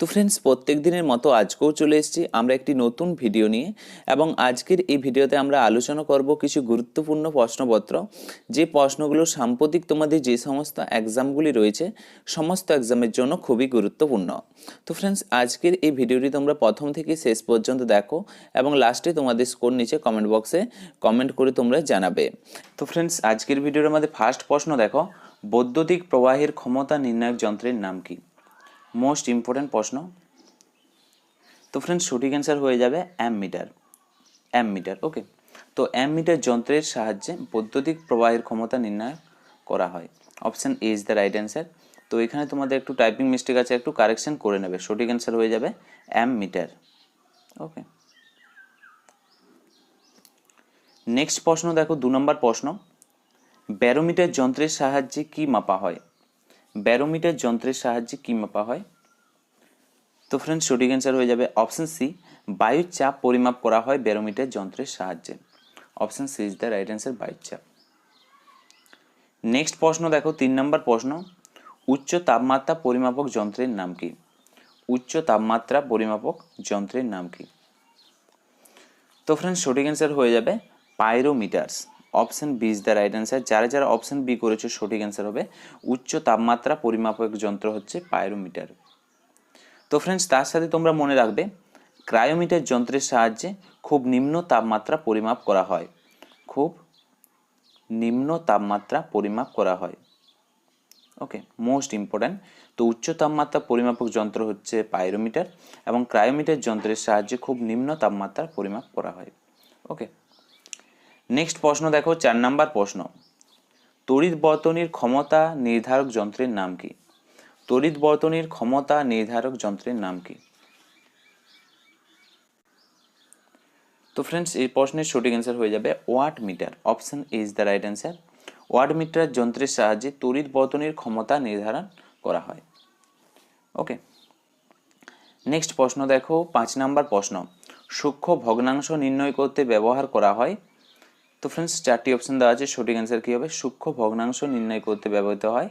তো ফ্রেন্ডস প্রত্যেক দিনের মতো আজকেও চলে এসেছি আমরা একটি নতুন ভিডিও নিয়ে এবং আজকের এই ভিডিওতে আমরা আলোচনা করব কিছু গুরুত্বপূর্ণ প্রশ্নপত্র। যে প্রশ্নগুলো সাম্প্রতিক তোমাদের যে সমস্ত এক্সামগুলি রয়েছে, সমস্ত এক্সামের জন্য খুবই গুরুত্বপূর্ণ। তো ফ্রেন্ডস আজকের এই ভিডিওটি তোমরা প্রথম থেকে শেষ পর্যন্ত দেখো এবং লাস্টে তোমাদের স্কোর নিচে কমেন্ট বক্সে কমেন্ট করে তোমরা জানাবে। তো ফ্রেন্ডস আজকের ভিডিওর মধ্যে ফার্স্ট প্রশ্ন দেখো, বৈদ্যুতিক প্রবাহের ক্ষমতা নির্ণায়ক যন্ত্রের নাম কি? মোস্ট ইম্পর্ট্যান্ট প্রশ্ন। তো ফ্রেন্ডস সঠিক অ্যান্সার হয়ে যাবে অ্যাম মিটার অ্যাম মিটার ওকে তো অ্যাম মিটার যন্ত্রের সাহায্যে বৈদ্যুতিক প্রবাহের ক্ষমতা নির্ণয় করা হয়। Option A is the right answer তো এখানে তোমাদের একটু টাইপিং মিস্টেক আছে, একটু কারেকশন করে নেবে। সঠিক অ্যান্সার হয়ে যাবে অ্যাম মিটার ওকে নেক্সট প্রশ্ন দেখো, দু নম্বর প্রশ্ন। ব্যারোমিটার যন্ত্রের সাহায্যে কি মাপা হয়? ব্যারোমিটার যন্ত্রের সাহায্যে কি মাপা হয়? তো ফ্রেন্ডস সঠিক অ্যান্সার হয়ে যাবে অপশন সি বায়ুর চাপ পরিমাপ করা হয় ব্যারোমিটার যন্ত্রের সাহায্যে। Option C is the right answer বায়ুর চাপ নেক্সট প্রশ্ন দেখো, তিন নম্বর প্রশ্ন, উচ্চ তাপমাত্রা পরিমাপক যন্ত্রের নাম কি? উচ্চ তাপমাত্রা পরিমাপক যন্ত্রের নাম কি? তো ফ্রেন্ডস সঠিক অ্যান্সার হয়ে যাবে pyrometers option B is the right answer. যারা যারা অপশন বি করেছে, সঠিক অ্যান্সার হবে। উচ্চ তাপমাত্রা পরিমাপক যন্ত্র হচ্ছে পায়রোমিটার তো ফ্রেন্ডস তার সাথে তোমরা মনে রাখবে, ক্রায়োমিটার যন্ত্রের সাহায্যে খুব নিম্ন তাপমাত্রা পরিমাপ করা হয়। খুব নিম্ন তাপমাত্রা পরিমাপ করা হয়। ওকে মোস্ট ইম্পর্ট্যান্ট তো উচ্চ তাপমাত্রা পরিমাপক যন্ত্র হচ্ছে পাইরোমিটার এবং ক্রায়োমিটার যন্ত্রের সাহায্যে খুব নিম্ন তাপমাত্রা পরিমাপ করা হয়। ওকে নেক্সট প্রশ্ন দেখো, চার নাম্বার প্রশ্ন। তড়িৎ বর্তনীর ক্ষমতা নির্ধারক যন্ত্রের নাম কি? তড়িৎ বর্তনীর ক্ষমতা নির্ধারক যন্ত্রের নাম কি? তো ফ্রেন্ডস এই প্রশ্নের সঠিক অ্যান্সার হয়ে যাবে watt meter. Option is the right answer watt meter যন্ত্রের সাহায্যে তড়িৎ বর্তনীর ক্ষমতা নির্ধারণ করা হয়। ওকে নেক্সট প্রশ্ন দেখো, পাঁচ নাম্বার প্রশ্ন। সূক্ষ্ম ভগ্নাংশ নির্ণয় করতে ব্যবহার করা হয় তো ফ্রেন্ডস চারটি অপশন দেওয়া আছে। সঠিক অ্যান্সার কী হবে? সূক্ষ্ম ভগ্নাংশ নির্ণয় করতে ব্যবহৃত হয়।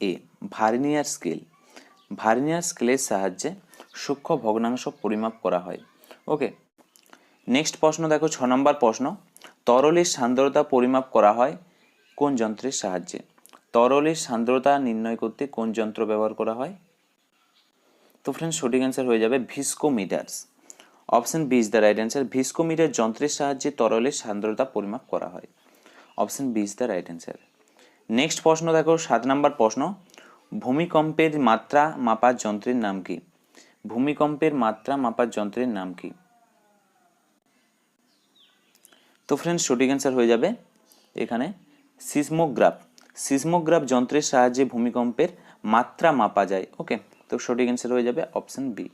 এ ভার্নিয়ার স্কেল। ভার্নিয়ার স্কেলের সাহায্যে সূক্ষ্ম ভগ্নাংশ পরিমাপ করা হয়। ওকে নেক্সট প্রশ্ন দেখো, ছ নম্বর প্রশ্ন। তরলের সান্দ্রতা পরিমাপ করা হয় কোন যন্ত্রের সাহায্যে? তরলের সান্দ্রতা নির্ণয় করতে কোন যন্ত্র ব্যবহার করা হয়? তো ফ্রেন্ডস সঠিক অ্যান্সার হয়ে যাবে viscometers. Option B is the right answer. Viscometer যন্ত্রের সাহায্যে তরলের সান্দ্রতা পরিমাপ করা হয়। Option B is the right answer. Next প্রশ্ন দেখো, সাত নম্বর প্রশ্ন। ভূমিকম্পের মাত্রা মাপার যন্ত্রের নাম কি? ভূমিকম্পের মাত্রা মাপার যন্ত্রের নাম কি? তো ফ্রেন্ডস সঠিক অ্যান্সার হয়ে যাবে এখানে সিসমোগ্রাফ। সিসমোগ্রাফ যন্ত্রের সাহায্যে ভূমিকম্পের মাত্রা মাপা যায়। ওকে তো সঠিক অ্যান্সার হয়ে যাবে অপশন বি।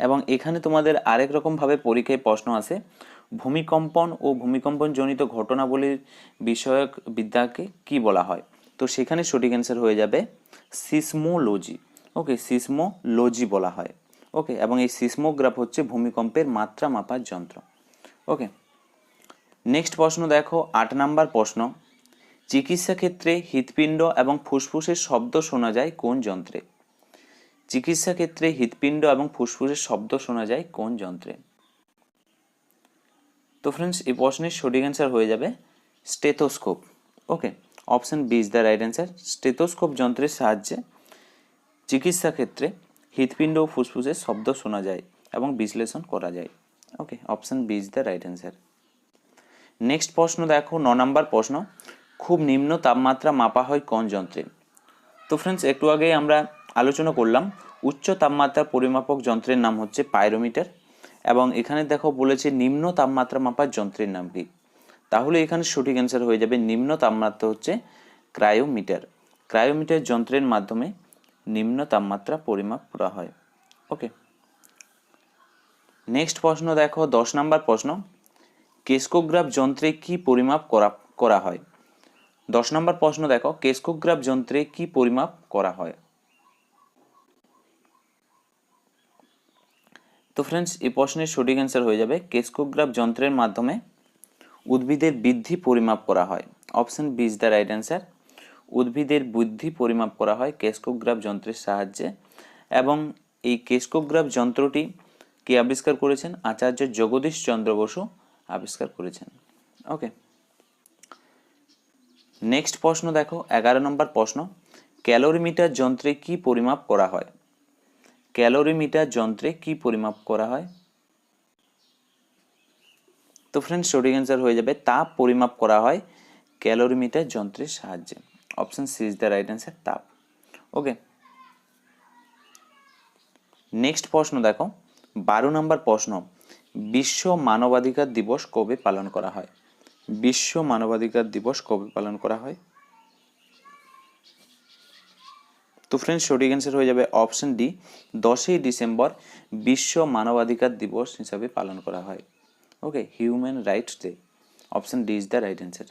এবং এখানে তোমাদের আরেক রকমভাবে পরীক্ষায় প্রশ্ন আসে ভূমিকম্পন ও ভূমিকম্পনজনিত ঘটনাবলীর বিষয়ক বিদ্যাকে কি বলা হয়? তো সেখানে সঠিক অ্যান্সার হয়ে যাবে সিসমোলজি। ওকে সিসমোলজি বলা হয়। ওকে এবং এই সিসমোগ্রাফ হচ্ছে ভূমিকম্পের মাত্রা মাপার যন্ত্র। ওকে নেক্সট প্রশ্ন দেখো, আট নাম্বার প্রশ্ন। চিকিৎসা ক্ষেত্রে হৃৎপিণ্ড এবং ফুসফুসের শব্দ শোনা যায় কোন যন্ত্রে? চিকিৎসা ক্ষেত্রে হৃৎপিণ্ড এবং ফুসফুসের শব্দ শোনা যায় কোন যন্ত্রে? তো ফ্রেন্ডস এই প্রশ্নের সঠিক অ্যান্সার হয়ে যাবে stethoscope. Okay option B is the right answer stethoscope যন্ত্রের সাহায্যে চিকিৎসা ক্ষেত্রে হৃৎপিণ্ড ও ফুসফুসের শব্দ শোনা যায় এবং বিশ্লেষণ করা যায়। Okay option B is the right answer next প্রশ্ন দেখো, ন নম্বর প্রশ্ন। খুব নিম্ন তাপমাত্রা মাপা হয় কোন যন্ত্রে? তো ফ্রেন্ডস একটু আগেই আমরা আলোচনা করলাম, উচ্চ তাপমাত্রা পরিমাপক যন্ত্রের নাম হচ্ছে পাইরোমিটার এবং এখানে দেখো বলেছে নিম্ন তাপমাত্রা মাপার যন্ত্রের নাম কি? তাহলে এখানে সঠিক অ্যান্সার হয়ে যাবে, নিম্ন তাপমাত্রা হচ্ছে ক্রায়োমিটার। ক্রায়োমিটার যন্ত্রের মাধ্যমে নিম্ন তাপমাত্রা পরিমাপ করা হয়। ওকে নেক্সট প্রশ্ন দেখো, দশ নম্বর প্রশ্ন। কেস্কোগ্রাফ যন্ত্রে কি পরিমাপ করা করা হয়? দশ নম্বর প্রশ্ন দেখো, কেস্কোগ্রাফ যন্ত্রে কি পরিমাপ করা হয়? তো ফ্রেন্ডস এই প্রশ্নের সঠিক অ্যান্সার হয়ে যাবে। কেস্কোগ্রাফ যন্ত্রের মাধ্যমে উদ্ভিদের বৃদ্ধি পরিমাপ করা হয়। Option B is the right answer উদ্ভিদের বৃদ্ধি পরিমাপ করা হয় কেস্কোগ্রাফ যন্ত্রের সাহায্যে এবং এই কেস্কোগ্রাফ যন্ত্রটি কে আবিষ্কার করেছেন? আচার্য জগদীশ চন্দ্র বসু আবিষ্কার করেছেন। ওকে নেক্সট প্রশ্ন দেখো, এগারো নম্বর প্রশ্ন, ক্যালোরিমিটার যন্ত্রে কি পরিমাপ করা হয়? ক্যালোরিমিটার যন্ত্রে কি পরিমাপ করা হয়? তো ফ্রেন্ডস সঠিক অ্যান্সার হয়ে যাবে তাপ পরিমাপ করা হয় ক্যালোরিমিটার যন্ত্রের সাহায্যে। Option C is the right answer তাপ। ওকে নেক্সট প্রশ্ন দেখো। বারো নম্বর প্রশ্ন। বিশ্ব মানবাধিকার দিবস কবে পালন করা হয়? বিশ্ব মানবাধিকার দিবস কবে পালন করা হয়? তো ফ্রেন্ডস সঠিক অ্যান্সার হয়ে যাবে অপশন ডি দশই ডিসেম্বর বিশ্ব মানবাধিকার দিবস হিসাবে পালন করা হয়। Okay human rights day option D is the right answer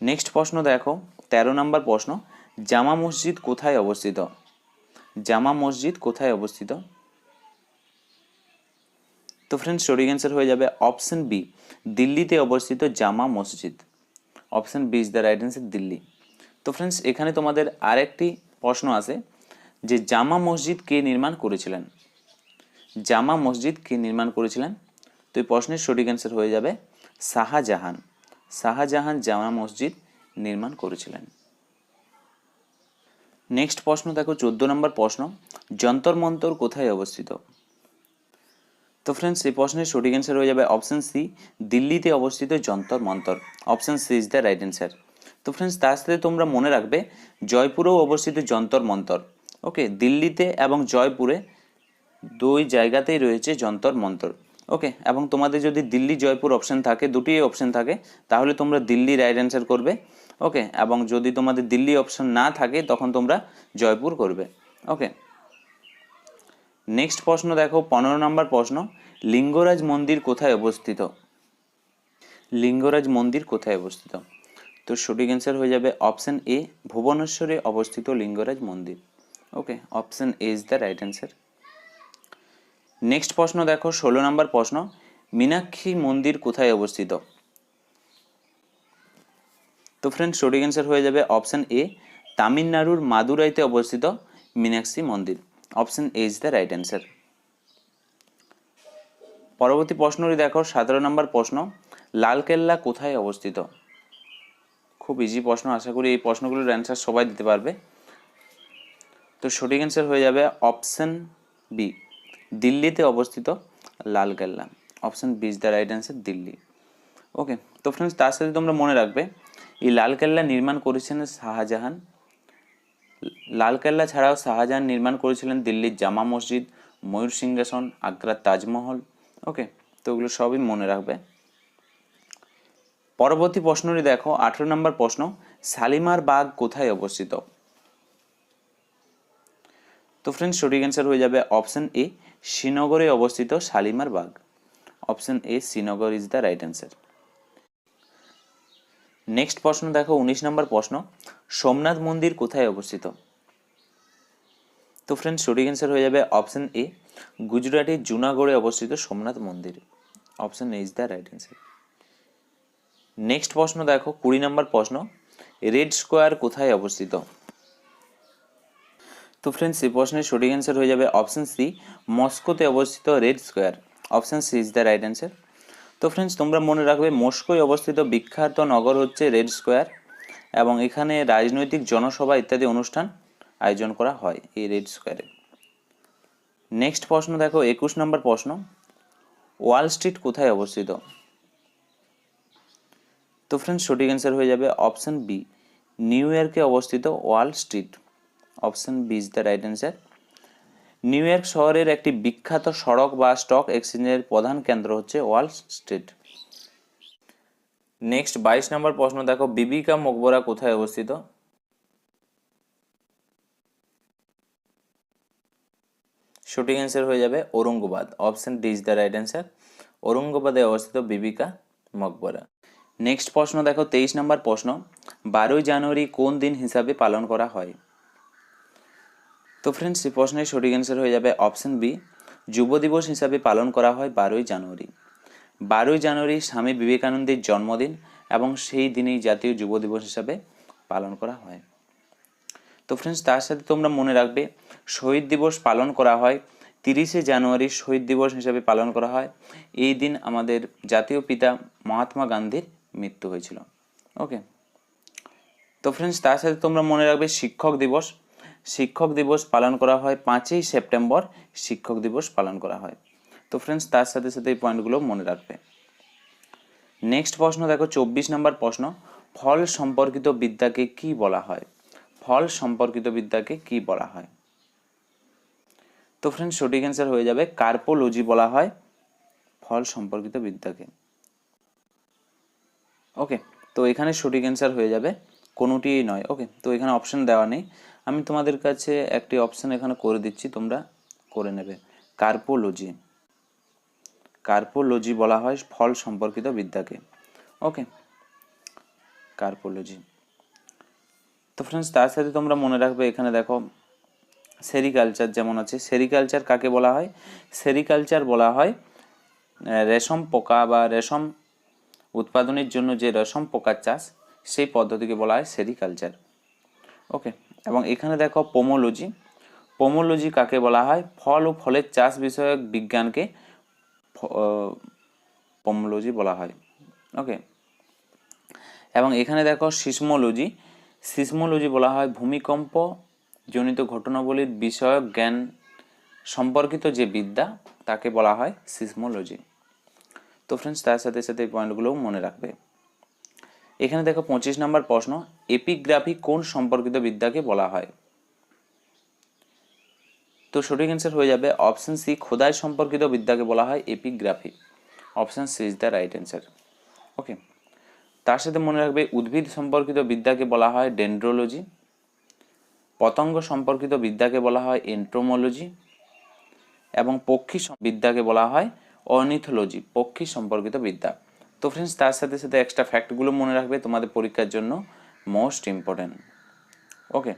next প্রশ্ন দেখো, তেরো নম্বর প্রশ্ন, জামা মসজিদ কোথায় অবস্থিত? জামা মসজিদ কোথায় অবস্থিত? তো ফ্রেন্ডস সঠিক অ্যান্সার হয়ে যাবে অপশন বি দিল্লিতে অবস্থিত Jama Masjid. Option B is the right answer Delhi. তো ফ্রেন্ডস এখানে তোমাদের আরেকটি প্রশ্ন আছে যে জামা মসজিদ কে নির্মাণ করেছিলেন? জামা মসজিদ কে নির্মাণ করেছিলেন? তো এই প্রশ্নের সঠিক অ্যান্সার হয়ে যাবে শাহজাহান। শাহজাহান জামা মসজিদ নির্মাণ করেছিলেন। নেক্সট প্রশ্ন দেখো, চোদ্দ নম্বর প্রশ্ন, যন্তর মন্তর কোথায় অবস্থিত? তো ফ্রেন্ডস এই প্রশ্নের সঠিক অ্যান্সার হয়ে যাবে অপশন সি দিল্লিতে অবস্থিত Jantar Mantar. Option C is the right answer তো ফ্রেন্ডস তার সাথে তোমরা মনে রাখবে, জয়পুরেও অবস্থিত যন্তর মন্তর। ওকে দিল্লিতে এবং জয়পুরে দুই জায়গাতেই রয়েছে যন্তর মন্তর। ওকে এবং তোমাদের যদি দিল্লি জয়পুর অপশন থাকে, দুটি অপশন থাকে, তাহলে তোমরা দিল্লি রাইট অ্যান্সার করবে। ওকে এবং যদি তোমাদের দিল্লি অপশন না থাকে, তখন তোমরা জয়পুর করবে। ওকে নেক্সট প্রশ্ন দেখো, পনেরো নম্বর প্রশ্ন, লিঙ্গরাজ মন্দির কোথায় অবস্থিত? লিঙ্গরাজ মন্দির কোথায় অবস্থিত? তো সঠিক অ্যান্সার হয়ে যাবে অপশন এ ভুবনেশ্বরে অবস্থিত লিঙ্গরাজ মন্দির। Okay option A is the right answer next প্রশ্ন দেখো, ষোলো নম্বর প্রশ্ন, মীনাক্ষী মন্দির কোথায় অবস্থিত? তো ফ্রেন্ডস সঠিক অ্যান্সার হয়ে যাবে অপশন এ তামিলনাড়ুর মাদুরাইতে অবস্থিত মীনাক্ষী মন্দির। Option A is the right answer পরবর্তী প্রশ্নটি দেখো, সতেরো নম্বর প্রশ্ন, লালকেল্লা কোথায় অবস্থিত? খুব ইজি প্রশ্ন, আশা করি এই প্রশ্নগুলোর অ্যান্সার সবাই দিতে পারবে। তো সঠিক অ্যান্সার হয়ে যাবে অপশন বি দিল্লিতে অবস্থিত Lal Qila option B is the right answer Delhi. Okay তো ফ্রেন্ডস তার সাথে তোমরা মনে রাখবে, এই লালকেল্লা নির্মাণ করেছেন শাহজাহান। লালকেল্লা ছাড়াও শাহজাহান নির্মাণ করেছিলেন দিল্লির জামা মসজিদ, ময়ূর সিংহাসন, আগ্রার তাজমহল। ওকে তো ওগুলো সবই মনে রাখবে। পরবর্তী প্রশ্নটি দেখো, আঠেরো নম্বর প্রশ্ন শালিমার বাগ কোথায় অবস্থিত? তো ফ্রেন্ডস সঠিক অ্যান্সার হয়ে যাবে অপশন এ শ্রীনগরে অবস্থিত Shalimar Bagh option A Srinagar is the right answer next প্রশ্ন দেখো, উনিশ নম্বর প্রশ্ন, সোমনাথ মন্দির কোথায় অবস্থিত? তো ফ্রেন্ডস সঠিক অ্যান্সার হয়ে যাবে অপশন এ গুজরাটের জুনাগড়ে অবস্থিত সোমনাথ মন্দির। Option A is the right answer next প্রশ্ন দেখো, কুড়ি নম্বর প্রশ্ন রেড স্কোয়ার কোথায় অবস্থিত? তো ফ্রেন্ডস এই প্রশ্নের সঠিক অ্যান্সার হয়ে যাবে অপশন সি মস্কোতে অবস্থিত red square option C is the right answer তো ফ্রেন্ডস তোমরা মনে রাখবে, মস্কোয় অবস্থিত বিখ্যাত নগর হচ্ছে রেড স্কোয়ার এবং এখানে রাজনৈতিক জনসভা ইত্যাদি অনুষ্ঠান আয়োজন করা হয় এই রেড স্কোয়ারে নেক্সট প্রশ্ন দেখো, একুশ নম্বর প্রশ্ন ওয়াল স্ট্রিট কোথায় অবস্থিত? তো ফ্রেন্ডস সঠিক অ্যান্সার হয়ে যাবে অপশন বি নিউ ইয়র্কে অবস্থিত wall street option B is the right answer New York শহরের একটি বিখ্যাত সড়ক বা স্টক এক্সচেঞ্জের প্রধান কেন্দ্র হচ্ছে ওয়াল স্ট্রিট নেক্সট বাইশ নম্বর প্রশ্ন দেখো, বিবিকা মকবরা কোথায় অবস্থিত? সঠিক অ্যান্সার হয়ে যাবে Aurangabad. Option D is the right answer ঔরঙ্গাবাদে অবস্থিত বিবিকা মকবরা। নেক্সট প্রশ্ন দেখো, তেইশ নম্বর প্রশ্ন। বারোই জানুয়ারি কোন দিন হিসাবে পালন করা হয়? তো ফ্রেন্ডস এই প্রশ্নের সঠিক অ্যান্সার হয়ে যাবে অপশন বি যুব দিবস হিসাবে পালন করা হয় বারোই জানুয়ারি। বারোই জানুয়ারি স্বামী বিবেকানন্দের জন্মদিন এবং সেই দিনেই জাতীয় যুব দিবস হিসাবে পালন করা হয়। তো ফ্রেন্ডস তার সাথে তোমরা মনে রাখবে, শহীদ দিবস পালন করা হয়, তিরিশে জানুয়ারি শহীদ দিবস হিসাবে পালন করা হয়। এই দিন আমাদের জাতীয় পিতা মহাত্মা গান্ধীর মৃত্যু হয়েছিল। ওকে তো ফ্রেন্ডস তার সাথে তোমরা মনে রাখবে শিক্ষক দিবস। শিক্ষক দিবস পালন করা হয় পাঁচই সেপ্টেম্বর। শিক্ষক দিবস পালন করা হয়। তো ফ্রেন্ডস তার সাথে সাথে এই পয়েন্টগুলো মনে রাখবে। নেক্সট প্রশ্ন, দেখো চব্বিশ নম্বর প্রশ্ন। ফল সম্পর্কিত বিদ্যাকে কি বলা হয়? ফল সম্পর্কিত বিদ্যাকে কি বলা হয়? তো ফ্রেন্ডস সঠিক অ্যান্সার হয়ে যাবে কার্পোলজি বলা হয় ফল সম্পর্কিত বিদ্যাকে। ওকে তো এখানে সঠিক অ্যান্সার হয়ে যাবে। কোনোটিই নয়। ওকে তো এখানে অপশন দেওয়া নেই। আমি তোমাদের কাছে একটি অপশন এখানে করে দিচ্ছি, তোমরা করে নেবে। কার্পোলজি কার্পোলজি বলা হয় ফল সম্পর্কিত বিদ্যাকে। ওকে কার্পোলজি তো ফ্রেন্ডস তার সাথে তোমরা মনে রাখবে, এখানে দেখো সেরিকালচার যেমন আছে সেরিকালচার কাকে বলা হয়? সেরিকালচার বলা হয় রেশম পোকা বা রেশম উৎপাদনের জন্য যে রেশম পোকার চাষ, সেই পদ্ধতিকে বলা হয় সেরিকালচার। ওকে, এবং এখানে দেখো পোমোলজি। পোমোলজি কাকে বলা হয়? ফল ও ফলের চাষ বিষয়ক বিজ্ঞানকে পোমোলজি বলা হয়। ওকে, এবং এখানে দেখো সিসমোলজি। সিসমোলজি বলা হয় ভূমিকম্প জনিত ঘটনাবলীর বিষয়ক জ্ঞান সম্পর্কিত যে বিদ্যা, তাকে বলা হয় সিসমোলজি। তো ফ্রেন্ডস তার সাথে সাথে এই পয়েন্টগুলোও মনে রাখবে। এখানে দেখো পঁচিশ নম্বর প্রশ্ন এপিগ্রাফি কোন সম্পর্কিত বিদ্যাকে বলা হয়? তো সঠিক অ্যান্সার হয়ে যাবে অপশন সি খোদাই সম্পর্কিত বিদ্যাকে বলা হয় epigraphy option C is the right answer okay তার সাথে মনে রাখবে উদ্ভিদ সম্পর্কিত বিদ্যাকে বলা হয় ডেন্ড্রোলজি পতঙ্গ সম্পর্কিত বিদ্যাকে বলা হয় এন্ট্রোমোলজি এবং পক্ষী বিদ্যাকে বলা হয় অর্নিথোলজি পক্ষী সম্পর্কিত বিদ্যা। তো ফ্রেন্ডস তার সাথে সাথে এক্সট্রা ফ্যাক্টগুলো মনে রাখবে তোমাদের পরীক্ষার জন্য মোস্ট ইম্পর্টেন্ট ওকে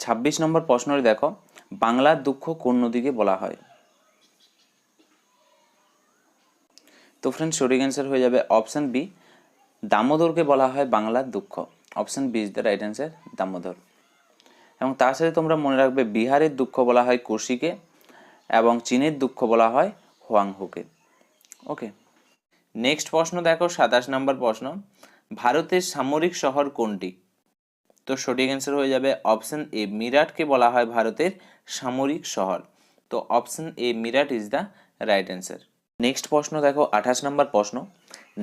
ছাব্বিশ নম্বর প্রশ্নটি দেখো, বাংলার দুঃখ কোন নদীকে বলা হয়? তো ফ্রেন্ডস সঠিক অ্যান্সার হয়ে যাবে অপশান বি দামোদরকে বলা হয় বাংলার দুঃখ। Option B is the right answer Damodar. এবং তার সাথে তোমরা মনে রাখবে বিহারের দুঃখ বলা হয় কোশিকে। এবং চীনের দুঃখ বলা হয় হোয়াংহুকে। ওকে নেক্সট প্রশ্ন দেখো, সাতাশ নম্বর প্রশ্ন। ভারতের সামরিক শহর কোনটি? তো সঠিক অ্যান্সার হয়ে যাবে অপশন এ মিরাটকে বলা হয় ভারতের সামরিক শহর। তো option A Meerut is the right answer next প্রশ্ন দেখো, আঠাশ নম্বর প্রশ্ন।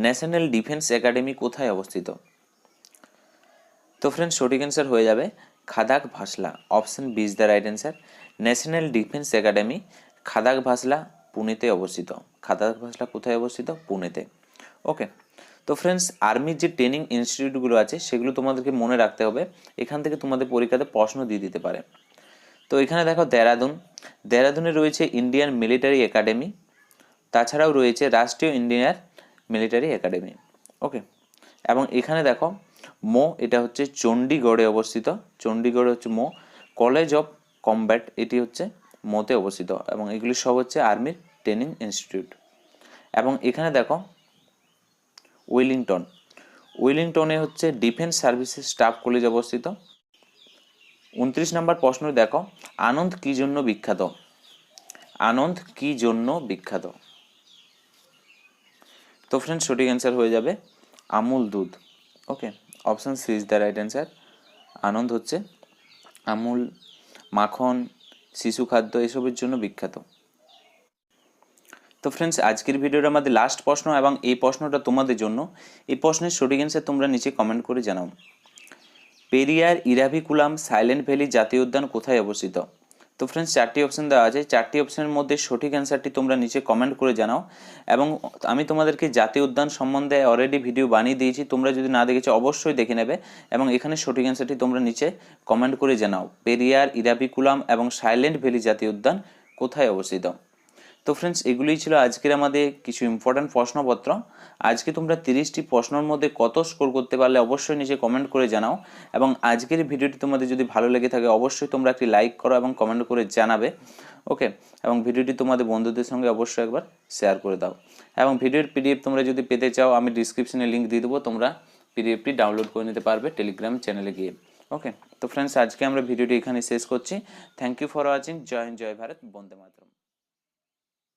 ন্যাশনাল ডিফেন্স একাডেমি কোথায় অবস্থিত? তো ফ্রেন্ড সঠিক অ্যান্সার হয়ে যাবে Khadakwasla. Option B is the right answer national defence academy Khadakwasla পুনেতে অবস্থিত। খাদাক ভাসলা কোথায় অবস্থিত? পুনেতে ওকে তো ফ্রেন্ডস আর্মির যে ট্রেনিং ইনস্টিটিউটগুলো আছে, সেগুলো তোমাদেরকে মনে রাখতে হবে। এখান থেকে তোমাদের পরীক্ষাতে প্রশ্ন দিয়ে দিতে পারে। তো এখানে দেখো দেরাদুন দেরাদুনে রয়েছে ইন্ডিয়ান মিলিটারি একাডেমি তাছাড়াও রয়েছে রাষ্ট্রীয় ইন্ডিয়ান মিলিটারি একাডেমি ওকে এবং এখানে দেখো মো এটা হচ্ছে চণ্ডীগড়ে অবস্থিত। চণ্ডীগড়ে হচ্ছে মো কলেজ অফ কমব্যাট এটি হচ্ছে মোতে অবস্থিত এবং এগুলি সব হচ্ছে আর্মির ট্রেনিং ইনস্টিটিউট। এবং এখানে দেখো উইলিংটন উইলিংটনে হচ্ছে ডিফেন্স সার্ভিসেস স্টাফ কলেজ অবস্থিত। উনত্রিশ নম্বর প্রশ্ন দেখো, আনন্দ কি জন্য বিখ্যাত? আনন্দ কি জন্য বিখ্যাত? তো ফ্রেন্ড সঠিক অ্যান্সার হয়ে যাবে আমুল দুধ। Okay option C is the right answer Anand হচ্ছে আমুল মাখন, শিশু খাদ্য এসবের জন্য বিখ্যাত। তো ফ্রেন্ডস আজকের ভিডিওটা আমাদের লাস্ট প্রশ্ন এবং এই প্রশ্নটা তোমাদের জন্য। এই প্রশ্নের সঠিক অ্যান্সার তোমরা নিচে কমেন্ট করে জানাও। পেরিয়ার ইরাভিকুলাম সাইলেন্ট ভ্যালি জাতীয় উদ্যান কোথায় অবস্থিত? তো ফ্রেন্ডস চারটি অপশন দেওয়া আছে। চারটি অপশনের মধ্যে সঠিক অ্যান্সারটি তোমরা নিচে কমেন্ট করে জানাও। এবং আমি তোমাদেরকে জাতীয় উদ্যান সম্বন্ধে অলরেডি ভিডিও বানিয়ে দিয়েছি। তোমরা যদি না দেখেছ, অবশ্যই দেখে নেবে। এবং এখানে সঠিক অ্যান্সারটি তোমরা নিচে কমেন্ট করে জানাও। পেরিয়ার ইরাভিকুলাম এবং সাইলেন্ট ভ্যালি জাতীয় উদ্যান কোথায় অবস্থিত? তো ফ্রেন্ডস এগুলোই ছিল আজকের আমাদের কিছু ইম্পর্ট্যান্ট প্রশ্নপত্র। আজকে তোমরা তিরিশটি প্রশ্নের মধ্যে কত স্কোর করতে পারলে অবশ্যই নিচে কমেন্ট করে জানাও। এবং আজকের ভিডিওটি তোমাদের যদি ভালো লেগে থাকে অবশ্যই তোমরা একটি লাইক করো এবং কমেন্ট করে জানাবে। ওকে এবং ভিডিওটি তোমাদের বন্ধুদের সঙ্গে অবশ্যই একবার শেয়ার করে দাও। এবং ভিডিওর পিডিএফ তোমরা যদি পেতে চাও আমি ডিসক্রিপশনে লিঙ্ক দিয়ে দেবো। তোমরা পিডিএফটি ডাউনলোড করে নিতে পারবে টেলিগ্রাম চ্যানেলে গিয়ে। ওকে তো ফ্রেন্ডস আজকে আমরা ভিডিওটি এখানে শেষ করছি। Thank you for watching Joy Hind, Joy Bharat. Vande Mataram.